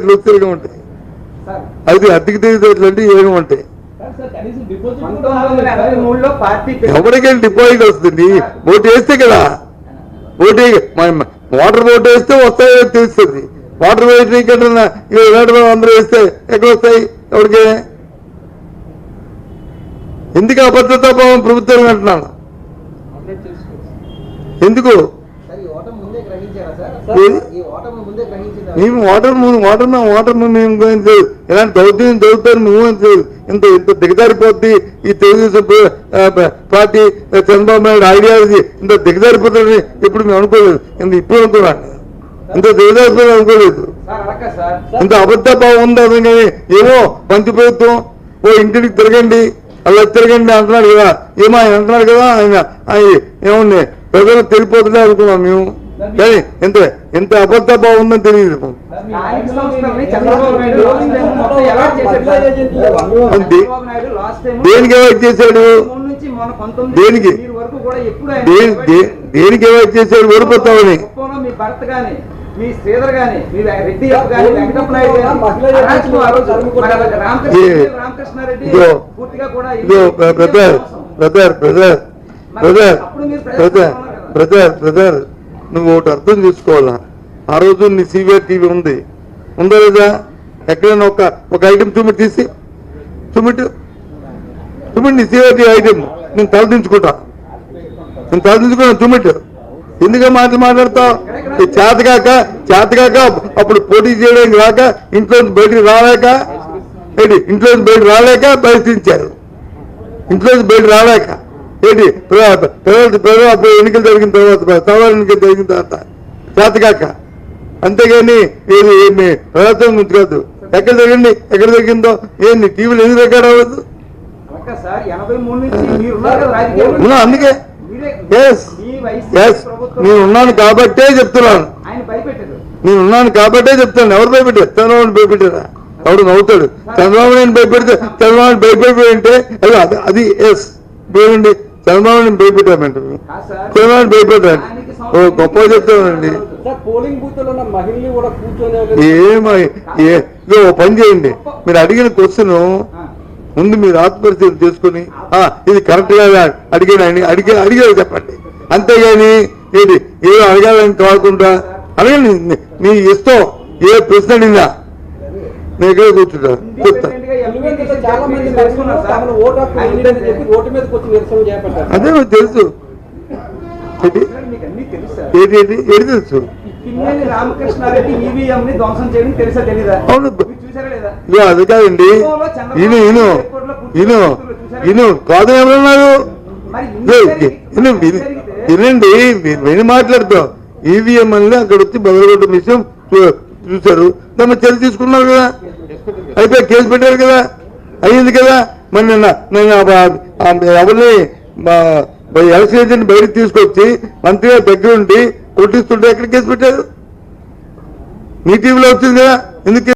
తిరిగి ఉంటాయి అది అద్దెకి తెలియదు అంటే ఏమి ఉంటాయి? ఎవరికైనా డిపాజిట్ వస్తుంది ఓటు వేస్తే కదా. ఓటు వాటర్ ఓటు వేస్తే వస్తాయో తెలుస్తుంది. వాటర్ వేసిన ఎక్కడన్నా ఇలాంటి అందరూ వేస్తే ఎక్కడ వస్తాయి? ఎవరికి? ఎందుకు అభద్రతా భావం ప్రభుత్వం అంటున్నాను? ఎందుకు? మేము వాటర్ ముందు వాటర్ మేము వాటర్ మేము ఏం లేదు ఇలాంటి దౌర్జన్యం దొరుకుతారు ఏం లేదు ఇంత ఇంత దిగజారిపోద్ది ఈ తెలుగుదేశం పార్టీ చంద్రబాబు నాయుడు ఐడియాలజీ ఇంత దిగజారిపోతుందని ఎప్పుడు మేము అనుకోలేదు. ఇంత ఇప్పుడు అనుకున్నాను ఇంత దిగజారిపోతుంది అనుకోలేదు. ఇంత అబద్ధ భావం ఉంది అది కానీ ఏమో మంచి ప్రభుత్వం ఓ ఇంటికి తిరగండి అలా తిరగండి అంటున్నాడు కదా. ఏమో ఆయన అంటున్నాడు కదా ఆయన ఆయన ఏముంది? ప్రజలు తెలిపోతుందే అనుకున్నాం మేము. కానీ ఎంత ఎంత అబద్ధ ఉందని తెలియదు దేనికి అవాయిడ్ చేశాడు? దేనికి? దేనికి అవాయిడ్ చేశాడు ఓడిపోతామని మీ భర్త గాని మీ శ్రీధర్ గాని మీ రెడ్డి గాని వెంకటప్ప నాయుడు రామకృష్ణారెడ్డి పూర్తిగా కూడా ఇదో brother brother brother. Brother brother brother brother నువ్వు ఒకటి అర్థం చేసుకోవాలా? ఆ రోజు నీ సీవియర్ టీవీ ఉంది. ఉందా లేదా? ఎక్కడైనా ఒక ఒక ఐటెం చూమిటి తీసి చూమిట్టు చూమిటి నీ సీవియర్ టీవీ ఐటెం నేను తలదించుకుంటా నేను తలదించుకున్నా చూమిట్టు ఎందుకు మాటలు మాట్లాడతావు? ఈ చేతకాక చేతకాక అప్పుడు పోటీ చేయడానికి రాక ఇంట్లో బయటికి రాలేక ఏంటి? ఇంట్లో నుంచి బయటకు రాలేక పరిస్థితించారు ఇంట్లో బయట రాలేక. ఏంటి? ప్రజలు అప్పుడు ఎన్నికలు జరిగిన తర్వాత సభ ఎన్నికలు జరిగిన తర్వాత చేతకాక అంతేగాని ఏది ఏమి ప్రభుత్వం కాదు. ఎక్కడ జరిగింది? ఎక్కడ జరిగిందో? ఏంది? టీవీలో ఎందుకు రికార్డ్ అవ్వదు అక్క సార్ ఎనభై మూడు నుంచి మీరు ఉన్నారు కదా రాజకీయాల్లో. ఉన్నా అందుకే. నేను ఉన్నాను కాబట్టే చెప్తున్నాను. నేను ఉన్నాను కాబట్టే చెప్తాను ఎవరు భయపెట్టారు? చంద్రబాబు భయపెట్టారా? ఎవడు నవ్వుతాడు? చంద్రబాబు నాయుడు భయపెడితే? చంద్రబాబు భయపడిపోయి ఉంటే అది ఎస్ ఏమండి? చంద్రబాబు భయపెట్టామంటే కాదు సార్. చంద్రబాబు భయపెట్టాడు ఓ గొప్ప కూర్చొని ఏమై ఏ ఇదిగో ఓ పని చేయండి. మీరు అడిగిన క్వశ్చన్. ముందు మీరు ఆత్మపరిశీలన చేసుకుని ఆ, ఇది కరెక్ట్గా అడిగిన అడిగే అడిగేది చెప్పండి. అంతేగాని ఏంటి ఏదో అడగాలని కాకుండా అడగండి. నీ- నీ ఇష్టం ఏ ప్రశ్న అడిగినా. నేను ఇక్కడ కూర్చుంటా అదే తెలుసు. ఏంటి? తెలుసు ఏంటి తెలుసు? అవును. అది కాదండి. ఇను ఇను ఇను ఇను. కాదు ఎవరన్నారు వినండి మీరు విని మాట్లాడతాం ఈవీఎం అనేది అక్కడ వచ్చి బదలగొట్ట విషయం చూశారు. దాన్ని చర్య తీసుకున్నారు కదా. అయితే కేసు పెట్టారు కదా. అయ్యింది కదా. మరి నిన్న నేను ఎవరిని ఎలక్షన్ ఏజెంట్ బయటకు తీసుకొచ్చి మంత్రి గారి దగ్గర ఉండి కొట్టిస్తుంటే ఎక్కడ కేసు పెట్టారు? మీ టీవీలో వచ్చింది కదా. ఎందుకు